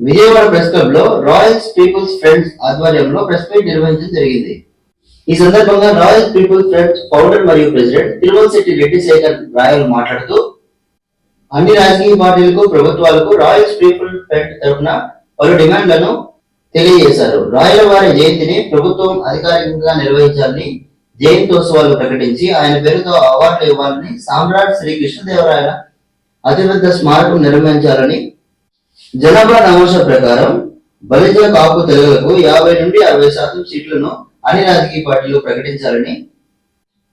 Vijayawada press క్లబ్లో Rayals peoples friends ఆధ్వర్యంలో press meet నిర్వహించడం జరిగింది. ఈ సందర్భంగా రాయల్స్ పీపుల్స్ ఫ్రెండ్స్ ఫౌండర్ మరియు ప్రెసిడెంట్ తిరుమల శెట్టి రెడ్డి శేఖర్ రాయల్ మాట్లాడుతూ అన్ని రాజకీయ పార్టీలకు ప్రభుత్వాలకు రాయల్స్ పీపుల్ ఫ్రంట్ తరఫున పలు డిమాండ్లను తెలియజేశారు. రాయల వారి జయంతిని ప్రభుత్వం అధికారికంగా నిర్వహించాలని జయంతోత్సవాలు ప్రకటించి ఆయన పేరుతో అవార్డులు ఇవ్వాలని సామ్రాట్ శ్రీ కృష్ణదేవరాయల అతిపెద్ద స్మారకం నిర్మించాలని జనాభా నమోషా ప్రకారం బలిజ కాపు తెలుగులకు యాభై నుండి అరవై శాతం సీట్లను అన్ని రాజకీయ పార్టీలు ప్రకటించాలని.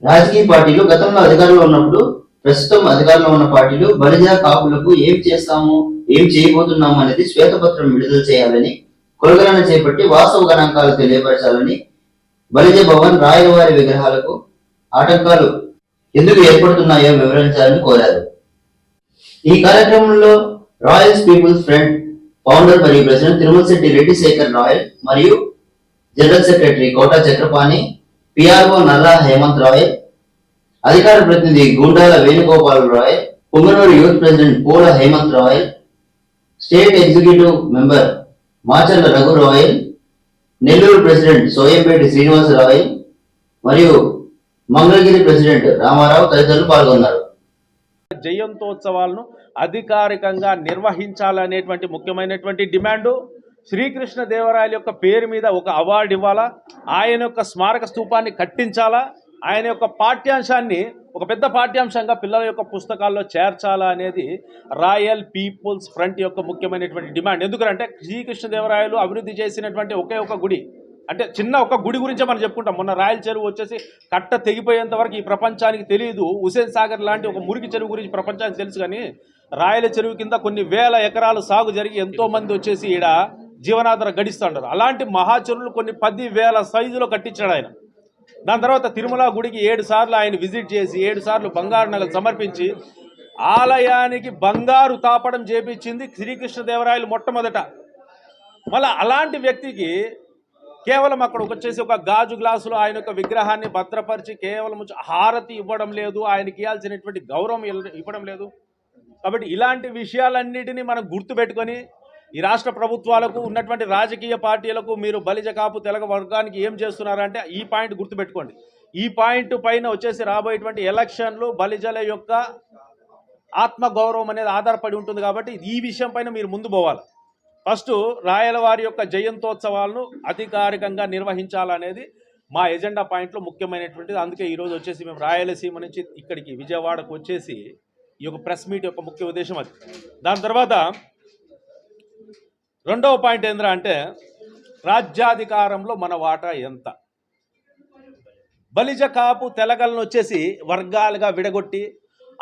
రాజకీయ పార్టీలు గతంలో అధికారంలో ఉన్నప్పుడు ప్రస్తుతం అధికారంలో ఉన్న పార్టీలు బలిజ కాపులకు ఏం చేస్తాము ఏం చేయబోతున్నాము అనేది శ్వేతపత్రం విడుదల చేయాలని కొలగలను చేపట్టి వాస్తవ గణాంకాలు తెలియపరచాలని బలిజ భవన్ రాయవారి విగ్రహాలకు ఆటంకాలు ఎందుకు ఏర్పడుతున్నాయో వివరించాలని కోరారు. ఈ కార్యక్రమంలో రాయల్స్ పీపుల్స్ ఫ్రంట్ ఫౌండర్ మరియు ప్రెసిడెంట్ తిరుమల శెట్టి రెడ్డి శేఖర్ రాయల్ మరియు general secretary Kota Chakrapani PRO Nalla Hemanth Rai అధికార ప్రతినిధి Gundala Venugopal Rai Punganur youth president Poola Hemanth Rayal state executive member Macherla Raghu Rayal Nellore president Soyampeti Srinivasa Rayal మరియు Mangalagiri president Ramarao తదితరులు పాల్గొన్నారు. జయంతోత్సవాలను అధికారికంగా నిర్వహించాలనేటువంటి ముఖ్యమైనటువంటి demand. Srikrishna దేవరాయల యొక్క పేరు మీద ఒక అవార్డు ఇవ్వాలా? ఆయన యొక్క స్మారక స్తూపాన్ని కట్టించాలా? ఆయన యొక్క పాఠ్యాంశాన్ని ఒక పెద్ద పాఠ్యాంశంగా పిల్లల యొక్క పుస్తకాల్లో చేర్చాలా అనేది రాయల్ పీపుల్స్ ఫ్రంట్ యొక్క ముఖ్యమైనటువంటి డిమాండ్. ఎందుకంటే శ్రీకృష్ణదేవరాయలు అభివృద్ధి చేసినటువంటి ఒకే ఒక గుడి. అంటే చిన్న ఒక గుడి గురించే మనం చెప్పుకుంటాం. మొన్న రాయల చెరువు వచ్చేసి కట్ట తెగిపోయేంత వరకు ఈ ప్రపంచానికి తెలియదు హుసేన్ సాగర్ లాంటి ఒక మురికి చెరువు గురించి ప్రపంచానికి తెలుసు కానీ రాయల చెరువు కింద కొన్ని వేల ఎకరాలు సాగు జరిగి ఎంతో మంది వచ్చేసి ఈడ జీవనాధార గడిస్తుంటారు అలాంటి మహా చెరువులు కొన్ని పది వేల సైజులో కట్టించాడు ఆయన. దాని తర్వాత తిరుమల గుడికి ఏడు సార్లు ఆయన విజిట్ చేసి ఏడు సార్లు బంగారు నగలు సమర్పించి ఆలయానికి బంగారు తాపడం చేపించింది శ్రీకృష్ణదేవరాయలు మొట్టమొదట. మళ్ళీ అలాంటి వ్యక్తికి కేవలం అక్కడ వచ్చేసి ఒక గాజు గ్లాసులో ఆయన యొక్క విగ్రహాన్ని భద్రపరిచి కేవలం హారతి ఇవ్వడం లేదు ఆయనకి ఇవ్వాల్సినటువంటి గౌరవం ఇవ్వడం లేదు. కాబట్టి ఇలాంటి విషయాలన్నిటినీ మనం గుర్తుపెట్టుకొని ఈ రాష్ట్ర ప్రభుత్వాలకు ఉన్నటువంటి రాజకీయ పార్టీలకు మీరు బలిజ కాపు తెలగ వర్గానికి ఏం చేస్తున్నారంటే ఈ పాయింట్ గుర్తుపెట్టుకోండి. ఈ పాయింట్ పైన వచ్చేసి రాబోయేటువంటి ఎలక్షన్లు బలిజల యొక్క ఆత్మగౌరవం అనేది ఆధారపడి ఉంటుంది కాబట్టి ఈ విషయం పైన మీరు ముందు పోవాలి. ఫస్ట్ రాయలవారి యొక్క జయంతోత్సవాలను అధికారికంగా నిర్వహించాలనేది మా ఎజెండా పాయింట్లో ముఖ్యమైనటువంటిది. అందుకే ఈరోజు వచ్చేసి మేము రాయలసీమ నుంచి ఇక్కడికి విజయవాడకు వచ్చేసి ఈ యొక్క ప్రెస్ మీట్ యొక్క ముఖ్య ఉద్దేశం అది. దాని తర్వాత రెండవ పాయింట్ ఏంద్రా అంటే రాజ్యాధికారంలో మన వాటా ఎంత? బలిజ కాపు తెలగలను వచ్చేసి వర్గాలుగా విడగొట్టి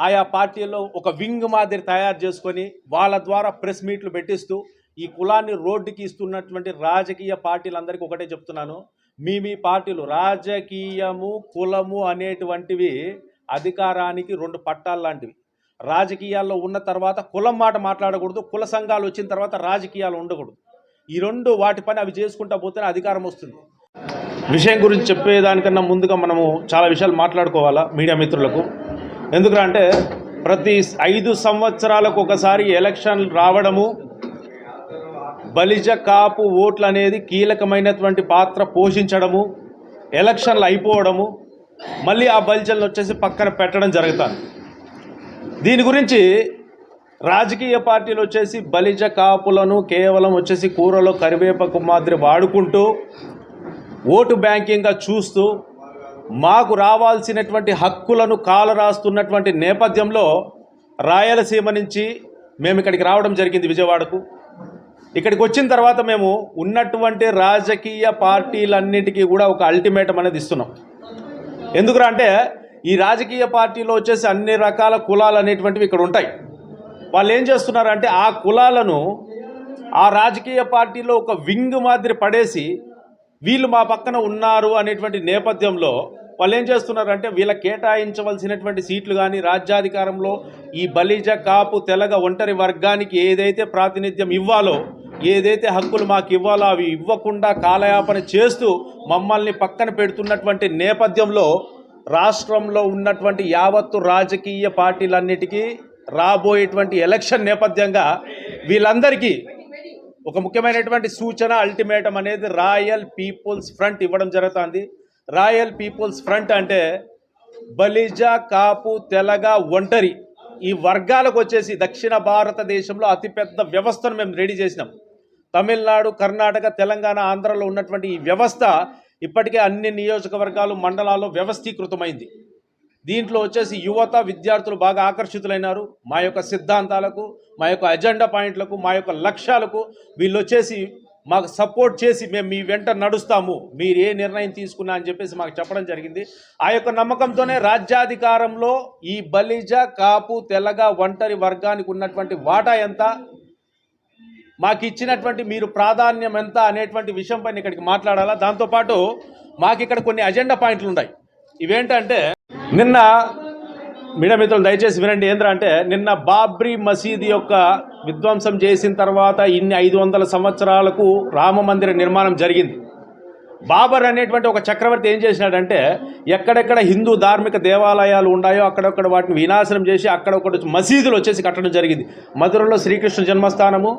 ఆయా పార్టీల్లో ఒక వింగ్ మాదిరి తయారు చేసుకొని వాళ్ళ ద్వారా ప్రెస్ మీట్లు పెట్టిస్తూ ఈ కులాన్ని రోడ్డుకి ఇస్తున్నటువంటి రాజకీయ పార్టీలందరికీ ఒకటే చెప్తున్నాను. మీ మీ పార్టీలు రాజకీయము కులము అనేటువంటివి అధికారానికి రెండు పట్టాలు లాంటివి. రాజకీయాల్లో ఉన్న తర్వాత కులం మాట మాట్లాడకూడదు కుల సంఘాలు వచ్చిన తర్వాత రాజకీయాలు ఉండకూడదు. ఈ రెండు వాటి పని అవి చేసుకుంటా పోతేనే అధికారం వస్తుంది. విషయం గురించి చెప్పేదానికన్నా ముందుగా మనము చాలా విషయాలు మాట్లాడుకోవాలా మీడియా మిత్రులకు? ఎందుకంటే ప్రతి ఐదు సంవత్సరాలకు ఒకసారి ఎలక్షన్ రావడము బలిజ కాపు ఓట్లు అనేది కీలకమైనటువంటి పాత్ర పోషించడము ఎలక్షన్లు అయిపోవడము మళ్ళీ ఆ బలిజలను వచ్చేసి పక్కన పెట్టడం జరుగుతుంది. దీని గురించి రాజకీయ పార్టీలు వచ్చేసి బలిజ కాపులను కేవలం వచ్చేసి కూరలో కరివేపకు మాదిరి వాడుకుంటూ ఓటు బ్యాంకింగ్గా చూస్తూ మాకు రావాల్సినటువంటి హక్కులను కాలు రాస్తున్నటువంటి నేపథ్యంలో రాయలసీమ నుంచి మేము ఇక్కడికి రావడం జరిగింది విజయవాడకు. ఇక్కడికి వచ్చిన తర్వాత మేము ఉన్నటువంటి రాజకీయ పార్టీలన్నిటికీ కూడా ఒక అల్టిమేటం అనేది ఇస్తున్నాం. ఎందుకురా అంటే ఈ రాజకీయ పార్టీలో వచ్చేసి అన్ని రకాల కులాలు అనేటువంటివి ఇక్కడ ఉంటాయి. వాళ్ళు ఏం చేస్తున్నారంటే ఆ కులాలను ఆ రాజకీయ పార్టీలో ఒక వింగ్ మాదిరి పడేసి వీళ్ళు మా పక్కన ఉన్నారు అనేటువంటి నేపథ్యంలో వాళ్ళు ఏం చేస్తున్నారంటే వీళ్ళ కేటాయించవలసినటువంటి సీట్లు కానీ రాజ్యాధికారంలో ఈ బలిజ కాపు తెలగ ఒంటరి వర్గానికి ఏదైతే ప్రాతినిధ్యం ఇవ్వాలో ఏదైతే హక్కులు మాకు ఇవ్వాలో అవి ఇవ్వకుండా కాలయాపన చేస్తూ మమ్మల్ని పక్కన పెడుతున్నటువంటి నేపథ్యంలో రాష్ట్రంలో ఉన్నటువంటి యావత్తు రాజకీయ పార్టీలన్నిటికీ రాబోయేటువంటి ఎలక్షన్ నేపథ్యంగా వీళ్ళందరికీ ఒక ముఖ్యమైనటువంటి సూచన అల్టిమేటం అనేది రాయల్ పీపుల్స్ ఫ్రంట్ ఇవ్వడం జరుగుతుంది. రాయల్ పీపుల్స్ ఫ్రంట్ అంటే బలిజ కాపు తెలగ ఒంటరి ఈ వర్గాలకు వచ్చేసి దక్షిణ భారతదేశంలో అతిపెద్ద వ్యవస్థను మేము రెడీ చేసినాం. తమిళనాడు కర్ణాటక తెలంగాణ ఆంధ్రలో ఉన్నటువంటి ఈ వ్యవస్థ ఇప్పటికే అన్ని నియోజకవర్గాలు మండలాల్లో వ్యవస్థీకృతమైంది. దీంట్లో వచ్చేసి యువత విద్యార్థులు బాగా ఆకర్షితులైనారు. మా యొక్క సిద్ధాంతాలకు మా యొక్క అజెండా పాయింట్లకు మా యొక్క లక్ష్యాలకు వీళ్ళు వచ్చేసి మాకు సపోర్ట్ చేసి మేము మీ వెంట నడుస్తాము. మీరు ఏ నిర్ణయం తీసుకున్నా అని చెప్పేసి మాకు చెప్పడం జరిగింది. ఆ యొక్క నమ్మకంతోనే రాజ్యాధికారంలో ఈ బలిజ కాపు తెల్లగా ఒంటరి వర్గానికి ఉన్నటువంటి వాటా ఎంత? మాకు ఇచ్చినటువంటి మీరు ప్రాధాన్యం ఎంత అనేటువంటి విషయం పైన ఇక్కడికి మాట్లాడాలా? దాంతోపాటు మాకు ఇక్కడ కొన్ని అజెండా పాయింట్లు ఉన్నాయి. ఇవేంటంటే నిన్న మీడియా మిత్రులు దయచేసి వినండి. ఏంద్ర అంటే నిన్న బాబ్రీ మసీద్ యొక్క విధ్వంసం చేసిన తర్వాత ఇన్ని ఐదు వందల సంవత్సరాలకు రామ మందిర నిర్మాణం జరిగింది. బాబర్ అనేటువంటి ఒక చక్రవర్తి ఏం చేసినాడంటే ఎక్కడెక్కడ హిందూ ధార్మిక దేవాలయాలు ఉన్నాయో అక్కడక్కడ వాటిని వినాశనం చేసి అక్కడ ఒకటి మసీదులు వచ్చేసి కట్టడం జరిగింది. మధురలో శ్రీకృష్ణ జన్మస్థానము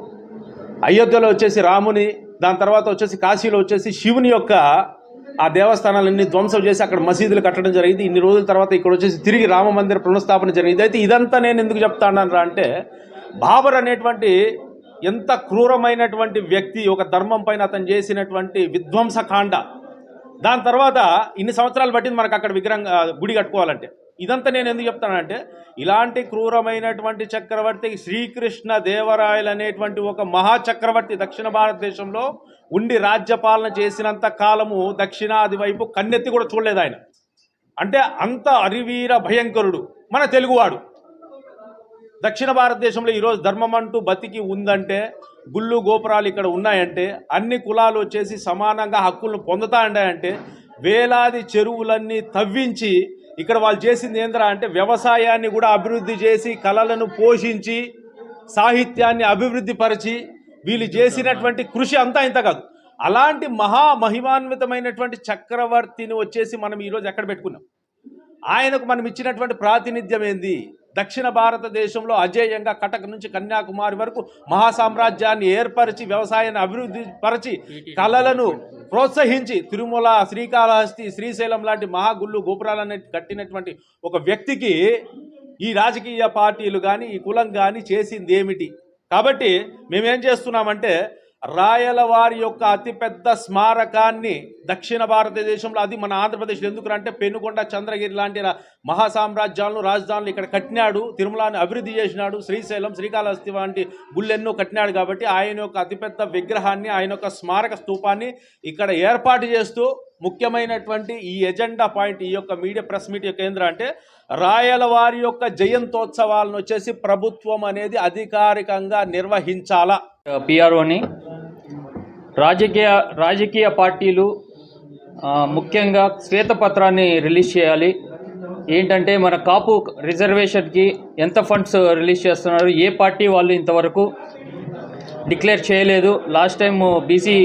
అయోధ్యలో వచ్చేసి రాముని దాని తర్వాత వచ్చేసి కాశీలో వచ్చేసి శివుని యొక్క ఆ దేవస్థానాలన్నీ ధ్వంసం చేసి అక్కడ మసీదులు కట్టడం జరిగింది. ఇన్ని రోజుల తర్వాత ఇక్కడ వచ్చేసి తిరిగి రామ మందిర పునఃస్థాపన జరిగింది. అయితే ఇదంతా నేను ఎందుకు చెప్తానరా అంటే బాబర్ అనేటువంటి ఎంత క్రూరమైనటువంటి వ్యక్తి ఒక ధర్మం పైన అతను చేసినటువంటి విధ్వంసకాండ. దాని తర్వాత ఇన్ని సంవత్సరాలు పట్టింది మనకు అక్కడ విగ్రహం గుడి కట్టుకోవాలంటే. ఇదంతా నేను ఎందుకు చెప్తానంటే ఇలాంటి క్రూరమైనటువంటి చక్రవర్తి శ్రీకృష్ణ దేవరాయలు అనేటువంటి ఒక మహా చక్రవర్తి దక్షిణ భారతదేశంలో ఉండి రాజ్యపాలన చేసినంత కాలము దక్షిణాది వైపు కన్నెత్తి కూడా చూడలేదు ఆయన. అంటే అంత అరివీర భయంకరుడు మన తెలుగువాడు. దక్షిణ భారతదేశంలో ఈరోజు ధర్మం అంటూ బతికి ఉందంటే గుళ్ళు గోపురాలు ఇక్కడ ఉన్నాయంటే అన్ని కులాలు వచ్చేసి సమానంగా హక్కులను పొందుతా అంటే వేలాది చెరువులన్నీ తవ్వించి ఇక్కడ వాళ్ళు చేసింది ఏంద్రా అంటే వ్యవసాయాన్ని కూడా అభివృద్ధి చేసి కళలను పోషించి సాహిత్యాన్ని అభివృద్ధి పరిచి వీళ్ళు చేసినటువంటి కృషి అంతా ఇంత కాదు. అలాంటి మహా మహిమాన్వితమైనటువంటి చక్రవర్తిని వచ్చేసి మనం ఈరోజు ఎక్కడ పెట్టుకున్నాం? ఆయనకు మనం ఇచ్చినటువంటి ప్రాతినిధ్యం ఏంది? దక్షిణ భారతదేశంలో అజేయంగా కటక్ నుంచి కన్యాకుమారి వరకు మహాసామ్రాజ్యాన్ని ఏర్పరిచి వ్యవసాయాన్ని అభివృద్ధి పరిచి కళలను ప్రోత్సహించి తిరుమల శ్రీకాళహస్తి శ్రీశైలం లాంటి మహాగుళ్ళు గోపురాలన్నీ కట్టినటువంటి ఒక వ్యక్తికి ఈ రాజకీయ పార్టీలు కానీ ఈ కులం కానీ చేసింది ఏమిటి? కాబట్టి మేమేం చేస్తున్నామంటే రాయల వారి యొక్క అతిపెద్ద స్మారకాన్ని దక్షిణ భారతదేశంలో అది మన ఆంధ్రప్రదేశ్లో ఎందుకంటే పెనుకొండ చంద్రగిరి లాంటి మహాసామ్రాజ్యాలను రాజధానులు ఇక్కడ కట్టినాడు తిరుమలని అభివృద్ధి చేసినాడు శ్రీశైలం శ్రీకాళహస్తి వంటి గుళ్ళెన్నో కట్టినాడు కాబట్టి ఆయన యొక్క అతిపెద్ద విగ్రహాన్ని ఆయన యొక్క స్మారక స్తూపాన్ని ఇక్కడ ఏర్పాటు చేస్తూ ముఖ్యమైనటువంటి ఈ ఎజెండా పాయింట్ ఈ యొక్క మీడియా ప్రెస్ మీట్ యొక్క కేంద్రం అంటే రాయల వారి యొక్క జయంతోత్సవాలను వచ్చేసి ప్రభుత్వం అనేది అధికారికంగా నిర్వహించాలా? పిఆర్ఓని. రాజకీయ రాజకీయ పార్టీలు ముఖ్యంగా శ్వేతపత్రాన్ని రిలీజ్ చేయాలి. ఏంటంటే మన కాపు రిజర్వేషన్కి ఎంత ఫండ్స్ రిలీజ్ చేస్తున్నారు ఏ పార్టీ వాళ్ళు ఇంతవరకు డిక్లేర్ చేయలేదు. లాస్ట్ టైం బీసీ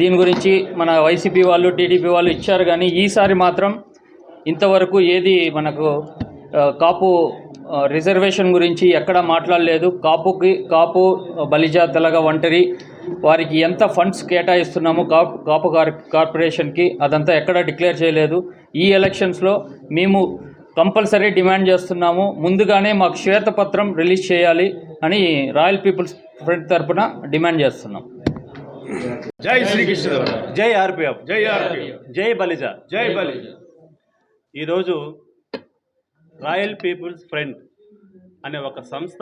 దీని గురించి మన వైసీపీ వాళ్ళు టీడీపీ వాళ్ళు ఇచ్చారు కానీ ఈసారి మాత్రం ఇంతవరకు ఏది మనకు కాపు రిజర్వేషన్ గురించి ఎక్కడ మాట్లాడలేదు. కాపుకి కాపు బలిజ తెలగ ఒంటరి వారికి ఎంత ఫండ్స్ కేటాయిస్తున్నాము కాపు కాపు కార్ కార్పొరేషన్కి అదంతా ఎక్కడ డిక్లేర్ చేయలేదు. ఈ ఎలక్షన్స్లో మేము కంపల్సరీ డిమాండ్ చేస్తున్నాము. ముందుగానే మాకు శ్వేతపత్రం రిలీజ్ చేయాలి అని రాయల్ పీపుల్స్ ఫ్రంట్ తరపున డిమాండ్ చేస్తున్నాం. జై శ్రీకృష్ణ జై ఆర్పిఎఫ్. జై ఆర్పిఎఫ్. జై బలిజ. జై బలిజ. ఈరోజు రాయల్ పీపుల్స్ ఫ్రెండ్ అనే ఒక సంస్థ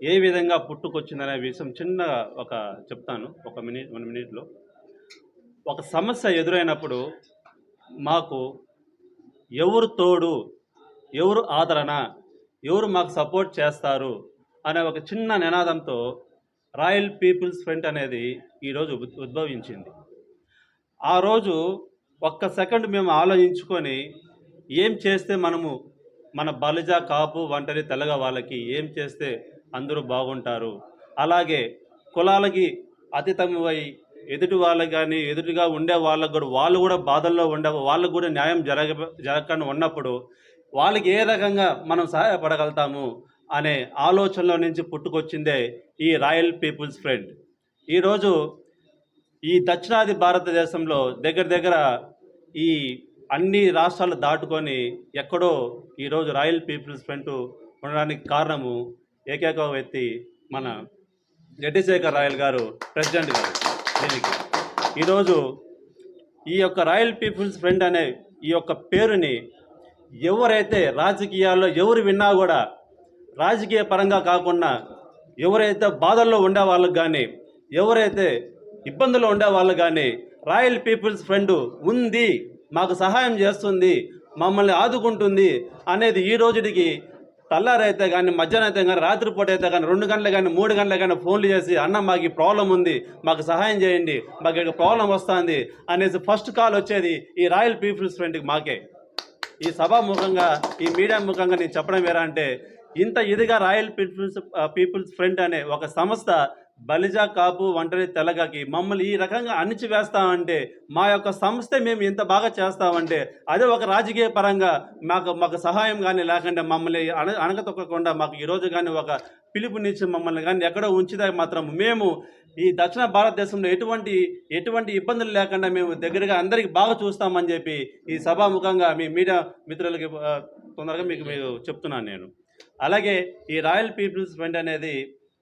ఏ విధంగా పుట్టుకొచ్చిందనే విషయం చిన్న ఒక చెప్తాను ఒక మినిట్ వన్ మినిట్లో. ఒక సమస్య ఎదురైనప్పుడు మాకు ఎవరు తోడు ఎవరు ఆదరణ ఎవరు మాకు సపోర్ట్ చేస్తారు అనే ఒక చిన్న నినాదంతో రాయల్ పీపుల్స్ ఫ్రంట్ అనేది ఈరోజు ఉద్భవించింది. ఆ రోజు ఒక్క సెకండ్ మేము ఆలోచించుకొని ఏం చేస్తే మనము మన బలిజ కాపు వంటరి తెలగ వాళ్ళకి ఏం చేస్తే అందరూ బాగుంటారు? అలాగే కులాలకి అతీతమై ఎదుటి వాళ్ళకి కానీ ఎదుటిగా ఉండే వాళ్ళకు కూడా వాళ్ళు కూడా బాధల్లో ఉండే వాళ్ళకు కూడా న్యాయం జరగ జరగకుండా ఉన్నప్పుడు వాళ్ళకి ఏ రకంగా మనం సహాయపడగలుగుతాము అనే ఆలోచనలో నుంచి పుట్టుకొచ్చిందే ఈ రాయల్ పీపుల్స్ ఫ్రెండ్. ఈరోజు ఈ దక్షిణాది భారతదేశంలో దగ్గర దగ్గర ఈ అన్ని రాష్ట్రాలు దాటుకొని ఎక్కడో ఈరోజు రాయల్ పీపుల్స్ ఫ్రంట్ ఉండడానికి కారణము ఏకైక వ్యక్తి మన జడ్డిశేఖర్ రాయల్ గారు ప్రెసిడెంట్ గారు. దీనికి ఈరోజు ఈ యొక్క రాయల్ పీపుల్స్ ఫ్రంట్ అనే ఈ యొక్క పేరుని ఎవరైతే రాజకీయాల్లో ఎవరు విన్నా కూడా రాజకీయ పరంగా కాకుండా ఎవరైతే బాధల్లో ఉండే వాళ్ళకి కానీ ఎవరైతే ఇబ్బందులు ఉండేవాళ్ళు కానీ రాయల్ పీపుల్స్ ఫ్రెండ్ ఉంది మాకు సహాయం చేస్తుంది మమ్మల్ని ఆదుకుంటుంది అనేది ఈ రోజుకి తెల్లారైతే కానీ మధ్యాహ్నం అయితే కానీ రాత్రిపూట అయితే కానీ రెండు గంటలు కానీ మూడు గంటలు కానీ ఫోన్లు చేసి అన్న మాకు ఈ ప్రాబ్లం ఉంది మాకు సహాయం చేయండి మాకు ఇక్కడ ప్రాబ్లం వస్తుంది అనేసి ఫస్ట్ కాల్ వచ్చేది ఈ రాయల్ పీపుల్స్ ఫ్రెండ్కి మాకే. ఈ సభా ముఖంగా ఈ మీడియా ముఖంగా నేను చెప్పడం వేరా అంటే ఇంత ఇదిగా రాయల్ పీపుల్స్ పీపుల్స్ ఫ్రంట్ అనే ఒక సంస్థ బలిజా కాపు ఒంటరి తెల్లగాకి మమ్మల్ని ఈ రకంగా అణిచివేస్తామంటే మా యొక్క సంస్థ మేము ఎంత బాగా చేస్తామంటే అదే ఒక రాజకీయ పరంగా మాకు మాకు సహాయం కానీ లేకుండా మమ్మల్ని అణ అణగతొక్కకుండా మాకు ఈరోజు కానీ ఒక పిలుపునిచ్చి మమ్మల్ని కానీ ఎక్కడో ఉంచితే మాత్రం మేము ఈ దక్షిణ భారతదేశంలో ఎటువంటి ఎటువంటి ఇబ్బందులు లేకుండా మేము దగ్గరగా అందరికీ బాగా చూస్తామని చెప్పి ఈ సభాముఖంగా మీ మీడియా మిత్రులకి తొందరగా మీకు మీకు చెప్తున్నాను నేను. అలాగే ఈ రాయల్ పీపుల్స్ ఫ్రంట్ అనేది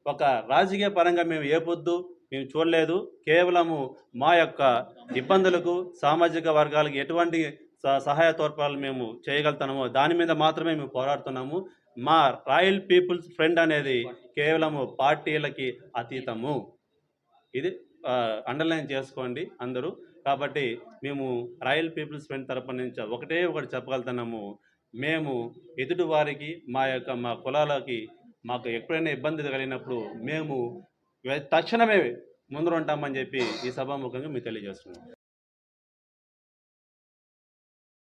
ఒక రాజకీయ పరంగా మేము ఏ పొద్దు మేము చూడలేదు. కేవలము మా యొక్క ఇబ్బందులకు సామాజిక వర్గాలకు ఎటువంటి స- సహాయ తోడ్పాలు మేము చేయగలుగుతాము దాని మీద మాత్రమే మేము పోరాడుతున్నాము. మా రాయల్ పీపుల్స్ ఫ్రెండ్ అనేది కేవలము పార్టీలకి అతీతము. ఇది అండర్లైన్ చేసుకోండి అందరూ. కాబట్టి మేము రాయల్ పీపుల్స్ ఫ్రెండ్ తరపు నుంచి ఒకటే ఒకటి చెప్పగలుగుతున్నాము. మేము ఎదుటి వారికి మా యొక్క మా కులాలకి మాకు ఎప్పుడైనా ఇబ్బంది కలిగినప్పుడు మేము తక్షణమే ముందర ఉంటామని చెప్పి ఈ సభాముఖంగా మీకు తెలియజేస్తున్నాం.